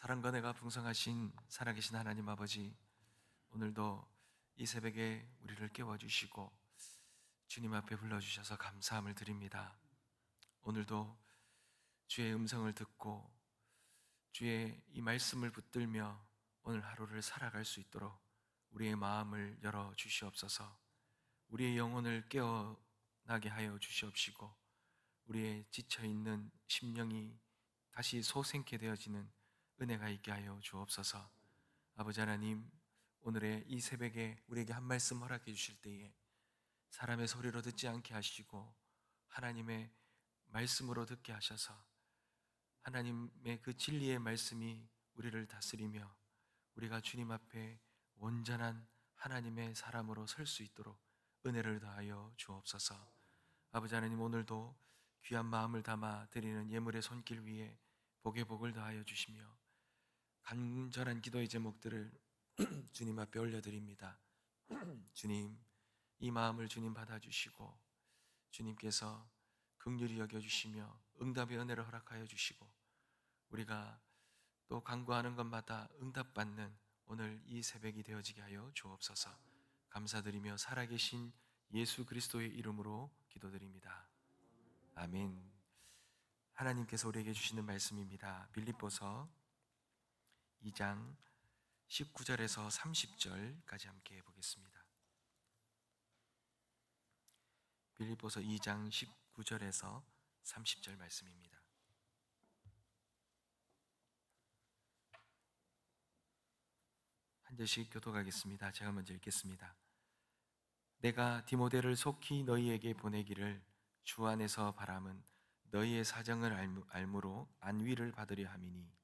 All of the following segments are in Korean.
사랑과 내가 풍성하신 살아계신 하나님 아버지, 오늘도 이 새벽에 우리를 깨워주시고 주님 앞에 불러주셔서 감사함을 드립니다. 오늘도 주의 음성을 듣고 주의 이 말씀을 붙들며 오늘 하루를 살아갈 수 있도록 우리의 마음을 열어 주시옵소서. 우리의 영혼을 깨어나게 하여 주시옵시고 우리의 지쳐 있는 심령이 다시 소생케 되어지는 은혜가 있게 하여 주옵소서. 아버지 하나님, 오늘의 이 새벽에 우리에게 한 말씀 허락해 주실 때에 사람의 소리로 듣지 않게 하시고 하나님의 말씀으로 듣게 하셔서 하나님의 그 진리의 말씀이 우리를 다스리며 우리가 주님 앞에 온전한 하나님의 사람으로 설 수 있도록 은혜를 더하여 주옵소서. 아버지 하나님 오늘도 귀한 마음을 담아 드리는 예물의 손길 위에 복의 복을 더하여 주시며 간절한 기도의 제목들을 주님 앞에 올려드립니다. 주님, 이 마음을 주님 받아주시고 주님께서 긍휼히 여겨주시며 응답의 은혜를 허락하여 주시고 우리가 또 간구하는 것마다 응답받는 오늘 이 새벽이 되어지게 하여 주옵소서 감사드리며 살아계신 예수 그리스도의 이름으로 기도드립니다. 아멘. 하나님께서 우리에게 주시는 말씀입니다. 빌립보서 2장 19절에서 30절까지 함께 보겠습니다. 빌립보서 2장 19절에서 30절 말씀입니다. 한 절씩 교독하겠습니다. 제가 먼저 읽겠습니다. 내가 디모데를 속히 너희에게 보내기를 주 안에서 바람은 너희의 사정을 알므로 안위를 받으려 함이니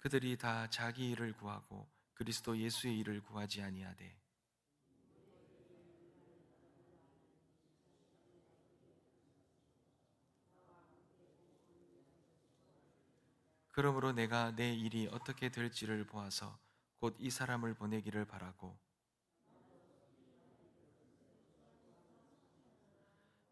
그들이 다 자기 일을 구하고 그리스도 예수의 일을 구하지 아니하되. 그러므로 내가 내 일이 어떻게 될지를 보아서 곧 이 사람을 보내기를 바라고.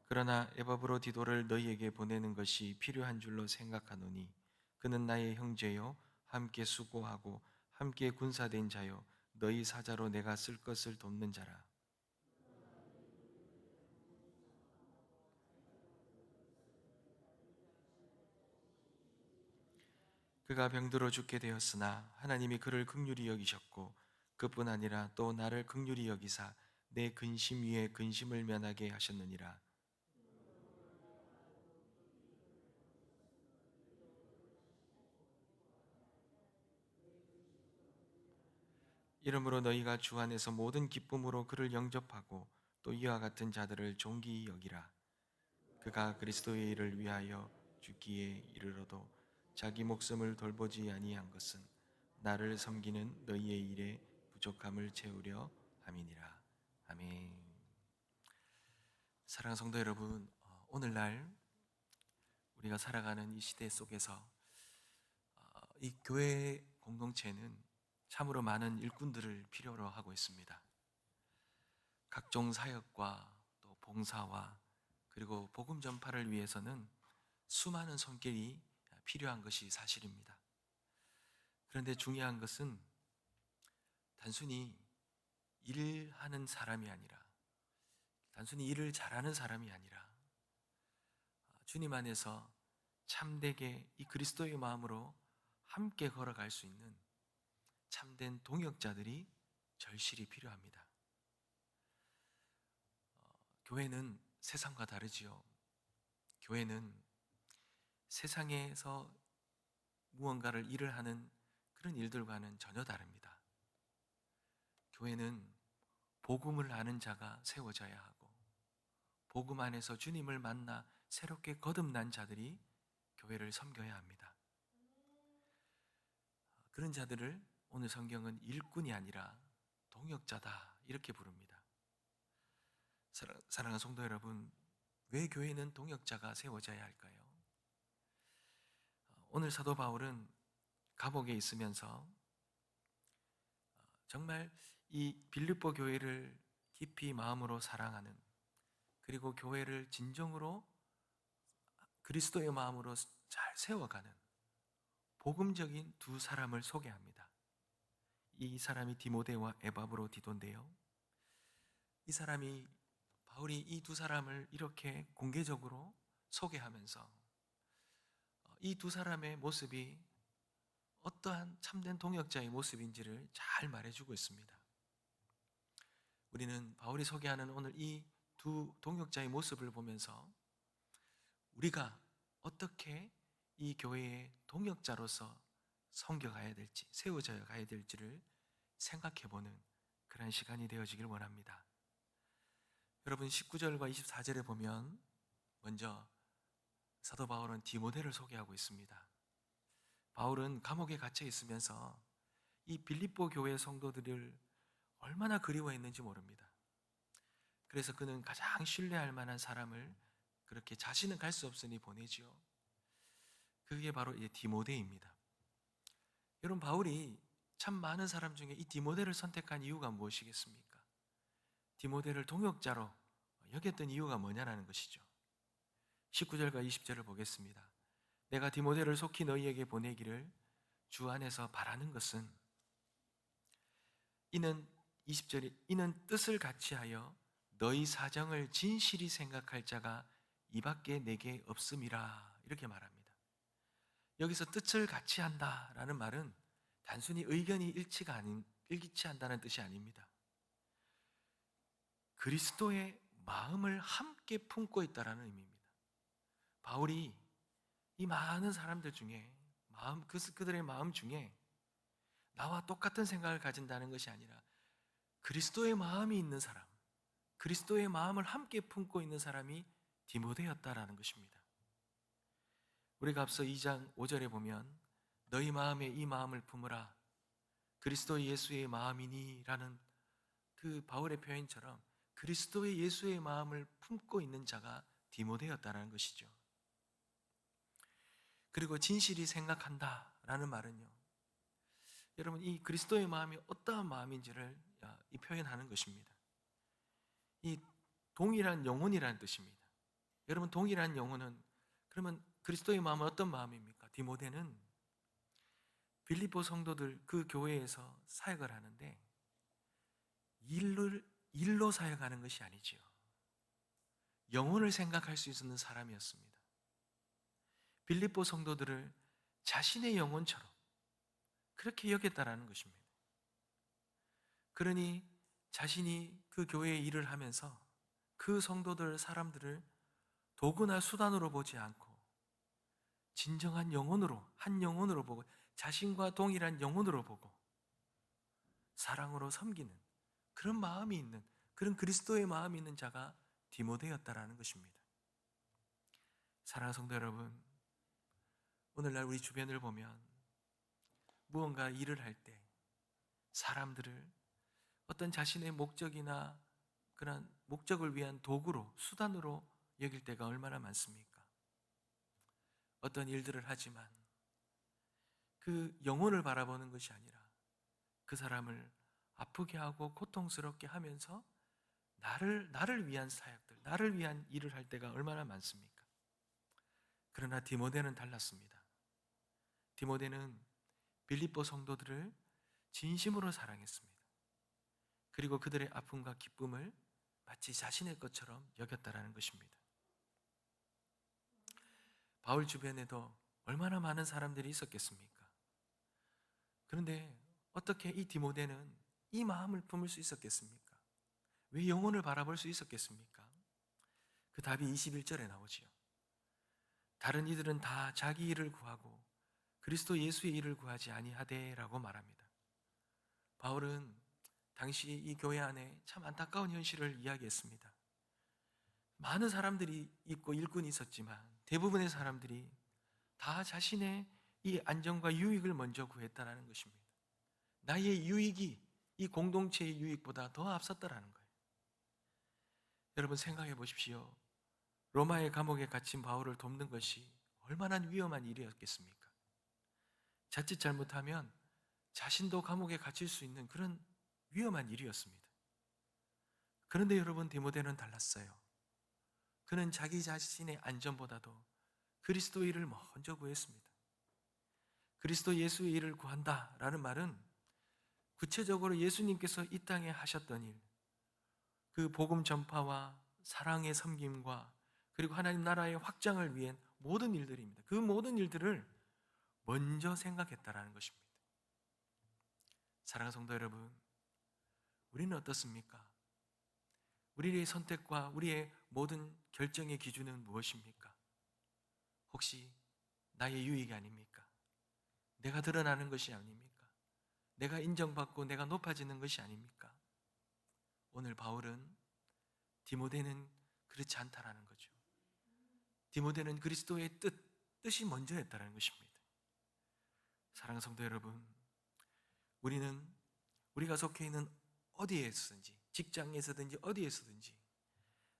그러나 에바브로 디도를 너희에게 보내는 것이 필요한 줄로 생각하노니 그는 나의 형제요 함께 수고하고 함께 군사된 자요 너희 사자로 내가 쓸 것을 돕는 자라. 그가 병들어 죽게 되었으나 하나님이 그를 극률히 여기셨고 그뿐 아니라 또 나를 극률히 여기사 내 근심 위에 근심을 면하게 하셨느니라 이러므로 너희가 주 안에서 모든 기쁨으로 그를 영접하고 또 이와 같은 자들을 존귀히 여기라. 그가 그리스도의 일을 위하여 죽기에 이르러도 자기 목숨을 돌보지 아니한 것은 나를 섬기는 너희의 일에 부족함을 채우려 함이니라. 아멘. 사랑하는 성도 여러분, 어, 오늘날 우리가 살아가는 이 시대 속에서 어, 이 교회 공동체는 참으로 많은 일꾼들을 필요로 하고 있습니다. 각종 사역과 또 봉사와 그리고 복음 전파를 위해서는 수많은 손길이 필요한 것이 사실입니다. 그런데 중요한 것은 단순히 일하는 사람이 아니라 단순히 일을 잘하는 사람이 아니라 주님 안에서 참되게 이 그리스도의 마음으로 함께 걸어갈 수 있는 참된 동역자들이 절실히 필요합니다. 어, 교회는 세상과 다르지요. 교회는 세상에서 무언가를 일을 하는 그런 일들과는 전혀 다릅니다. 교회는 복음을 아는 자가 세워져야 하고, 복음 안에서 주님을 만나 새롭게 거듭난 자들이 교회를 섬겨야 합니다. 그런 자들을 오늘 성경은 일꾼이 아니라 동역자다 이렇게 부릅니다. 사랑, 사랑하는 성도 여러분, 왜 교회는 동역자가 세워져야 할까요? 오늘 사도 바울은 감옥에 있으면서 정말 이 빌립보 교회를 깊이 마음으로 사랑하는 그리고 교회를 진정으로 그리스도의 마음으로 잘 세워가는 복음적인 두 사람을 소개합니다. 이 사람이 디모데와 에바브로디도인데요. 이 사람이 바울이 이 두 사람을 이렇게 공개적으로 소개하면서 이 두 사람의 모습이 어떠한 참된 동역자의 모습인지를 잘 말해주고 있습니다. 우리는 바울이 소개하는 오늘 이 두 동역자의 모습을 보면서 우리가 어떻게 이 교회의 동역자로서 섬겨가야 될지, 세워져 가야 될지를 생각해 보는 그런 시간이 되어지길 원합니다. 여러분 19절과 24절에 보면 먼저 사도 바울은 디모데를 소개하고 있습니다. 바울은 감옥에 갇혀 있으면서 이 빌립보 교회 성도들을 얼마나 그리워했는지 모릅니다. 그래서 그는 가장 신뢰할 만한 사람을 그렇게 자신은 갈 수 없으니 보내지요. 그게 바로 이 디모데입니다. 여러분 바울이 참 많은 사람 중에 이 디모데를 선택한 이유가 무엇이겠습니까? 디모데를 동역자로 여겼던 이유가 뭐냐라는 것이죠. 19절과 20절을 보겠습니다. 내가 디모데를 속히 너희에게 보내기를 주 안에서 바라는 것은 이는 20절이 이는 뜻을 같이 하여 너희 사정을 진실이 생각할 자가 이밖에 내게 없음이라 이렇게 말합니다. 여기서 뜻을 같이 한다라는 말은 단순히 의견이 일치가 아닌 일치한다는 뜻이 아닙니다. 그리스도의 마음을 함께 품고 있다라는 의미입니다. 바울이 이 많은 사람들 중에 마음 그 그들의 마음 중에 나와 똑같은 생각을 가진다는 것이 아니라 그리스도의 마음이 있는 사람, 그리스도의 마음을 함께 품고 있는 사람이 디모데였다라는 것입니다. 우리가 앞서 2장 5절에 보면 너희 마음에 이 마음을 품으라 그리스도 예수의 마음이니라는 그 바울의 표현처럼 그리스도의 예수의 마음을 품고 있는 자가 디모데였다라는 것이죠. 그리고 진실이 생각한다라는 말은요. 여러분 이 그리스도의 마음이 어떠한 마음인지를 이 표현하는 것입니다. 이 동일한 영혼이라는 뜻입니다. 여러분 동일한 영혼은 그러면 그리스도의 마음은 어떤 마음입니까? 디모데는 빌립보 성도들 그 교회에서 사역을 하는데 일을 일로 사역하는 것이 아니지요. 영혼을 생각할 수 있는 사람이었습니다. 빌립보 성도들을 자신의 영혼처럼 그렇게 여겼다라는 것입니다. 그러니 자신이 그 교회의 일을 하면서 그 성도들 사람들을 도구나 수단으로 보지 않고 진정한 영혼으로 한 영혼으로 보고 자신과 동일한 영혼으로 보고 사랑으로 섬기는 그런 마음이 있는 그런 그리스도의 마음이 있는 자가 디모데였다라는 것입니다. 사랑하는 성도 여러분, 오늘날 우리 주변을 보면 무언가 일을 할 때 사람들을 어떤 자신의 목적이나 그런 목적을 위한 도구로 수단으로 여길 때가 얼마나 많습니까? 어떤 일들을 하지만 그 영혼을 바라보는 것이 아니라 그 사람을 아프게 하고 고통스럽게 하면서 나를 나를 위한 사역들, 나를 위한 일을 할 때가 얼마나 많습니까? 그러나 디모데는 달랐습니다. 디모데는 빌립보 성도들을 진심으로 사랑했습니다. 그리고 그들의 아픔과 기쁨을 마치 자신의 것처럼 여겼다라는 것입니다. 바울 주변에도 얼마나 많은 사람들이 있었겠습니까? 그런데 어떻게 이 디모데는 이 마음을 품을 수 있었겠습니까? 왜 영혼을 바라볼 수 있었겠습니까? 그 답이 21절에 나오지요. 다른 이들은 다 자기 일을 구하고 그리스도 예수의 일을 구하지 아니하되라고 말합니다. 바울은 당시 이 교회 안에 참 안타까운 현실을 이야기했습니다. 많은 사람들이 있고 일꾼이 있었지만 대부분의 사람들이 다 자신의 이 안정과 유익을 먼저 구했다라는 것입니다. 나의 유익이 이 공동체의 유익보다 더 앞섰다라는 거예요. 여러분 생각해 보십시오. 로마의 감옥에 갇힌 바울을 돕는 것이 얼마나 위험한 일이었겠습니까? 자칫 잘못하면 자신도 감옥에 갇힐 수 있는 그런 위험한 일이었습니다. 그런데 여러분 디모데는 달랐어요. 그는 자기 자신의 안전보다도 그리스도의 일을 먼저 구했습니다. 그리스도 예수의 일을 구한다 라는 말은 구체적으로 예수님께서 이 땅에 하셨던 일, 그 복음 전파와 사랑의 섬김과 그리고 하나님 나라의 확장을 위한 모든 일들입니다. 그 모든 일들을 먼저 생각했다라는 것입니다. 사랑하는 성도 여러분, 우리는 어떻습니까? 우리의 선택과 우리의 모든 결정의 기준은 무엇입니까? 혹시 나의 유익이 아닙니까? 내가 드러나는 것이 아닙니까? 내가 인정받고 내가 높아지는 것이 아닙니까? 오늘 바울은 디모데는 그렇지 않다라는 거죠. 디모데는 그리스도의 뜻, 뜻이 먼저였다는 것입니다. 사랑하는 성도 여러분, 우리는 우리가 속해 있는 어디에서든지 직장에서든지 어디에서든지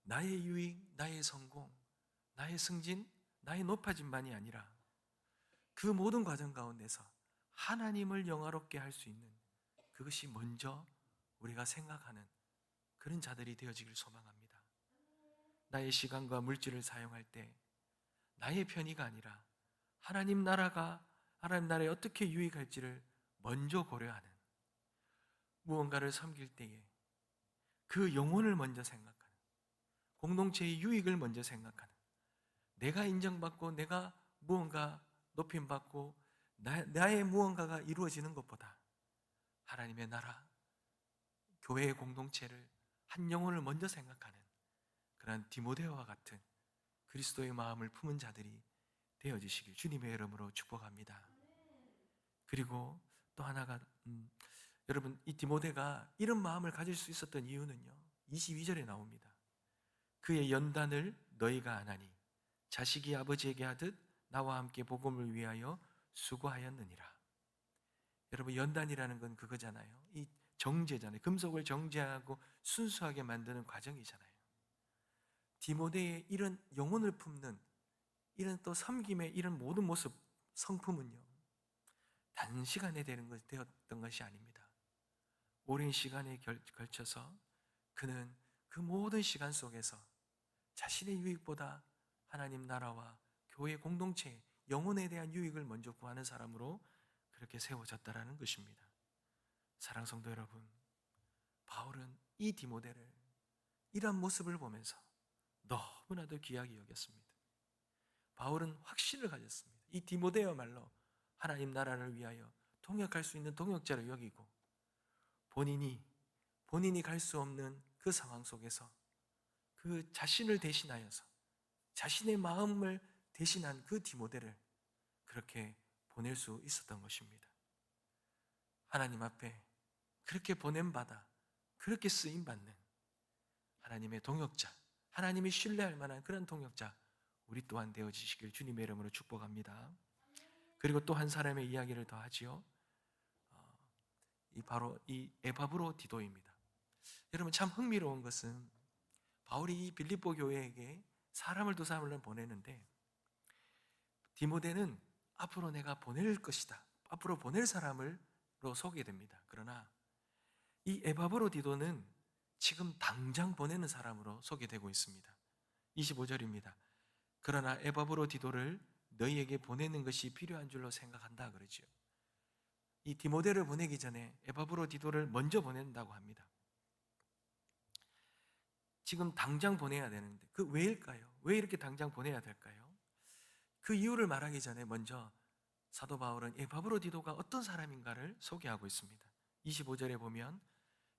나의 유익, 나의 성공, 나의 승진, 나의 높아짐만이 아니라 그 모든 과정 가운데서 하나님을 영화롭게 할 수 있는 그것이 먼저 우리가 생각하는 그런 자들이 되어지길 소망합니다. 나의 시간과 물질을 사용할 때 나의 편의가 아니라 하나님 나라가 하나님 나라에 어떻게 유익할지를 먼저 고려하는 무언가를 섬길 때에 그 영혼을 먼저 생각하는 공동체의 유익을 먼저 생각하는 내가 인정받고 내가 무언가 높임받고 나, 나의 무언가가 이루어지는 것보다 하나님의 나라 교회의 공동체를 한 영혼을 먼저 생각하는 그런 디모데와 같은 그리스도의 마음을 품은 자들이 되어지시길 주님의 이름으로 축복합니다. 그리고 또 하나가 음, 여러분 이 디모데가 이런 마음을 가질 수 있었던 이유는요. 22절에 나옵니다. 그의 연단을 너희가 아나니 자식이 아버지에게 하듯 나와 함께 복음을 위하여 수고하였느니라. 여러분 연단이라는 건 그거잖아요. 이 정제잖아요. 금속을 정제하고 순수하게 만드는 과정이잖아요. 디모데의 이런 영혼을 품는 이런 또 섬김의 이런 모든 모습 성품은요. 단시간에 되는 것 되었던 것이 아닙니다. 오랜 시간에 결, 걸쳐서 그는 그 모든 시간 속에서 자신의 유익보다 하나님 나라와 교회 공동체 영혼에 대한 유익을 먼저 구하는 사람으로 그렇게 세워졌다라는 것입니다. 사랑 성도 여러분, 바울은 이 디모데를 이러한 모습을 보면서 너무나도 귀하게 여겼습니다. 바울은 확신을 가졌습니다. 이 디모데야말로 하나님 나라를 위하여 동역할 수 있는 동역자로 여기고 본인이 본인이 갈 수 없는 그 상황 속에서 그 자신을 대신하여서 자신의 마음을 대신한 그 디모데를 그렇게 보낼 수 있었던 것입니다. 하나님 앞에 그렇게 보냄 받아 그렇게 쓰임 받는 하나님의 동역자, 하나님이 신뢰할 만한 그런 동역자 우리 또한 되어지시길 주님의 이름으로 축복합니다. 그리고 또 한 사람의 이야기를 더 하지요. 어, 이 바로 이 에바브로 디도입니다. 여러분 참 흥미로운 것은 바울이 이 빌립보 교회에게 사람을 두 사람을 보내는데 디모데는 앞으로 내가 보낼 것이다. 앞으로 보낼 사람을로 소개됩니다. 그러나 이 에바브로 디도는 지금 당장 보내는 사람으로 소개되고 있습니다. 25절입니다. 그러나 에바브로 디도를 너희에게 보내는 것이 필요한 줄로 생각한다 그러죠. 이 디모데를 보내기 전에 에바브로 디도를 먼저 보낸다고 합니다. 지금 당장 보내야 되는데 그 왜일까요? 왜 이렇게 당장 보내야 될까요? 그 이유를 말하기 전에 먼저 사도 바울은 에바브로 디도가 어떤 사람인가를 소개하고 있습니다. 25절에 보면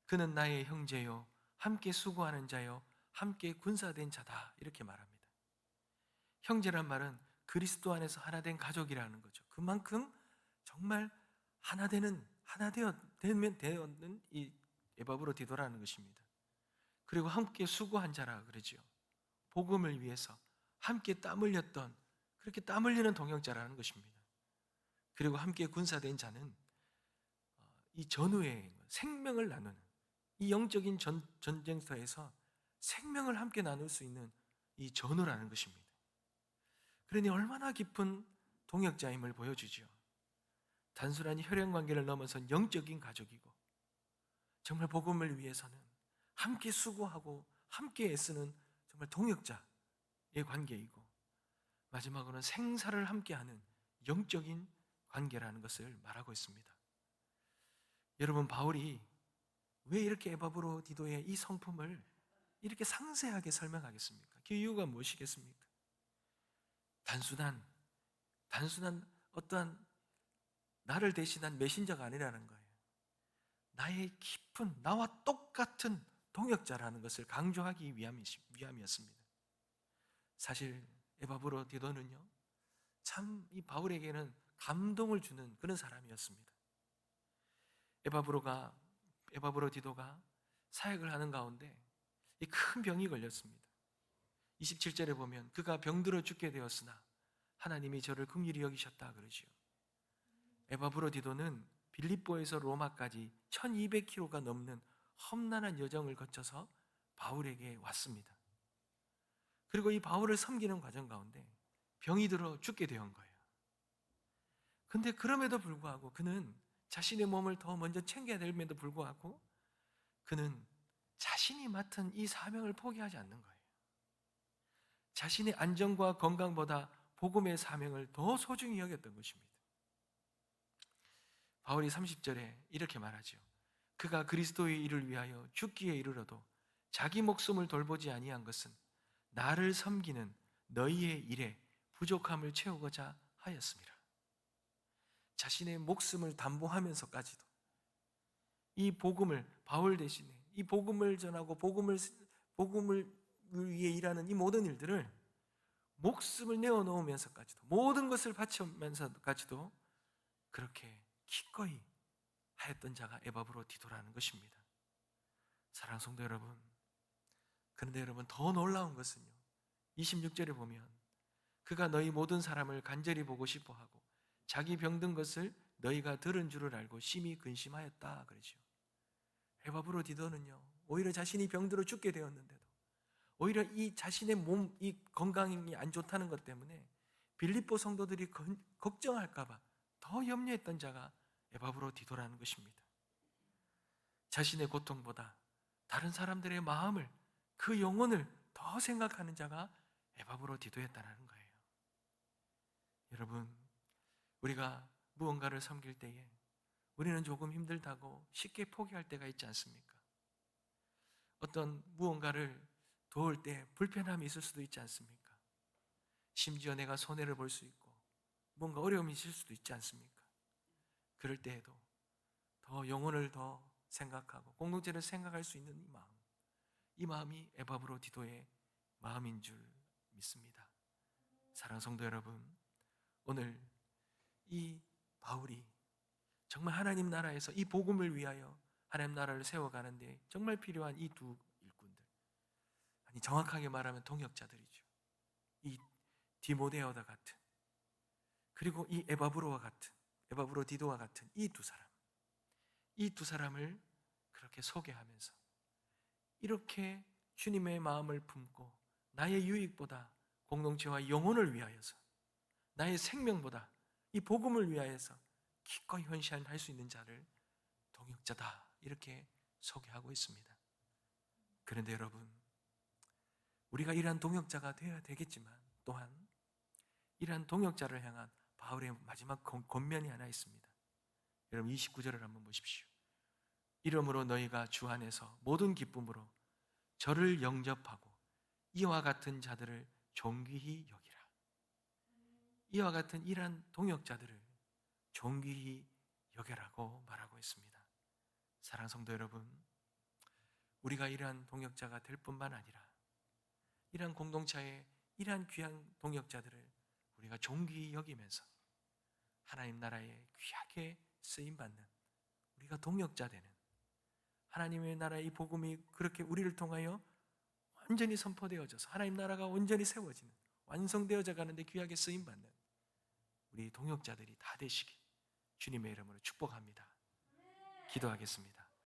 그는 나의 형제요 함께 수고하는 자요 함께 군사된 자다 이렇게 말합니다. 형제란 말은 그리스도 안에서 하나 된 가족이라는 거죠. 그만큼 정말 하나 되는 하나 되어 되면 되었는 이 에바브로 디도라는 것입니다. 그리고 함께 수고한 자라 그러죠. 복음을 위해서 함께 땀 흘렸던 그렇게 땀 흘리는 동역자라는 것입니다. 그리고 함께 군사된 자는 어, 이 전후에 생명을 나누는 이 영적인 전, 전쟁터에서 생명을 함께 나눌 수 있는 이 전후라는 것입니다. 그러니 얼마나 깊은 동역자임을 보여주죠. 단순한 혈연 관계를 넘어선 영적인 가족이고 정말 복음을 위해서는 함께 수고하고 함께 애쓰는 정말 동역자 관계이고 마지막으로는 생사를 함께하는 영적인 관계라는 것을 말하고 있습니다. 여러분 바울이 왜 이렇게 에바브로 디도의 이 성품을 이렇게 상세하게 설명하겠습니까? 그 이유가 무엇이겠습니까? 단순한 단순한 어떠한 나를 대신한 메신저가 아니라는 거예요. 나의 깊은 나와 똑같은 동역자라는 것을 강조하기 위함이었습니다. 사실 에바브로 디도는요, 참 이 바울에게는 감동을 주는 그런 사람이었습니다. 에바브로가 에바브로 디도가 사역을 하는 가운데 이 큰 병이 걸렸습니다. 27절에 보면 그가 병들어 죽게 되었으나 하나님이 저를 긍휼히 여기셨다 그러지요. 에바브로 디도는 빌립보에서 로마까지 1200km가 넘는 험난한 여정을 거쳐서 바울에게 왔습니다. 그리고 이 바울을 섬기는 과정 가운데 병이 들어 죽게 되온 거예요. 근데 그럼에도 불구하고 그는 자신의 몸을 더 먼저 챙겨야 됨에도 불구하고 그는 자신이 맡은 이 사명을 포기하지 않는 거예요. 자신의 안전과 건강보다 복음의 사명을 더 소중히 여겼던 것입니다. 바울이 30절에 이렇게 말하죠. 그가 그리스도의 일을 위하여 죽기에 이르러도 자기 목숨을 돌보지 아니한 것은 나를 섬기는 너희의 일에 부족함을 채우고자 하였습니다. 자신의 목숨을 담보하면서까지도 이 복음을 바울 대신에 이 복음을 전하고 복음을 복음을 위해 일하는 이 모든 일들을 목숨을 내어 놓으면서까지도 모든 것을 바치면서까지도 그렇게 기꺼이 하였던 자가 에바브로 디도라는 것입니다. 사랑 성도 여러분. 그런데 여러분 더 놀라운 것은요. 26절에 보면 그가 너희 모든 사람을 간절히 보고 싶어 하고 자기 병든 것을 너희가 들은 줄을 알고 심히 근심하였다 그러죠. 에바브로 디도는요. 오히려 자신이 병들어 죽게 되었는데도 오히려 이 자신의 몸, 이 건강이 안 좋다는 것 때문에 빌립보 성도들이 걱정할까 봐 더 염려했던 자가 에바브로 디도라는 것입니다. 자신의 고통보다 다른 사람들의 마음을 그 영혼을 더 생각하는 자가 에바브로 디도였다는 거예요. 여러분, 우리가 무언가를 섬길 때에 우리는 조금 힘들다고 쉽게 포기할 때가 있지 않습니까? 어떤 무언가를 도울 때 불편함이 있을 수도 있지 않습니까? 심지어 내가 손해를 볼 수 있고 뭔가 어려움이 있을 수도 있지 않습니까? 그럴 때에도 더 영혼을 더 생각하고 공동체를 생각할 수 있는 이 마음, 이 마음이 에바브로 디도의 마음인 줄 믿습니다. 사랑 성도 여러분, 오늘 이 바울이 정말 하나님 나라에서 이 복음을 위하여 하나님 나라를 세워가는데 정말 필요한 이 두 일꾼들, 아니 정확하게 말하면 동역자들이죠. 이 디모데어다 같은 그리고 이 에바브로와 같은 에바브로 디도와 같은 이 두 사람, 이 두 사람을 그렇게 소개하면서 이렇게 주님의 마음을 품고 나의 유익보다 공동체와 영혼을 위하여서 나의 생명보다 이 복음을 위하여서 기꺼이 헌신할 수 있는 자를 동역자다 이렇게 소개하고 있습니다. 그런데 여러분, 우리가 이러한 동역자가 되어야 되겠지만 또한 이러한 동역자를 향한 바울의 마지막 권면이 하나 있습니다. 여러분 29절을 한번 보십시오. 이러므로 너희가 주 안에서 모든 기쁨으로 저를 영접하고 이와 같은 자들을 존귀히 여기라. 이와 같은 이러한 동역자들을 존귀히 여겨라고 말하고 있습니다. 사랑 성도 여러분, 우리가 이러한 동역자가 될 뿐만 아니라 이러한 공동체의 이러한 귀한 동역자들을 우리가 존귀히 여기면서 하나님 나라에 귀하게 쓰임 받는 우리가 동역자 되는 하나님의 나라의 이 복음이 그렇게 우리를 통하여 완전히 선포되어져서 하나님 나라가 온전히 세워지는 완성되어져 가는데 귀하게 쓰임 받는 우리 동역자들이 다 되시길 주님의 이름으로 축복합니다. 기도하겠습니다.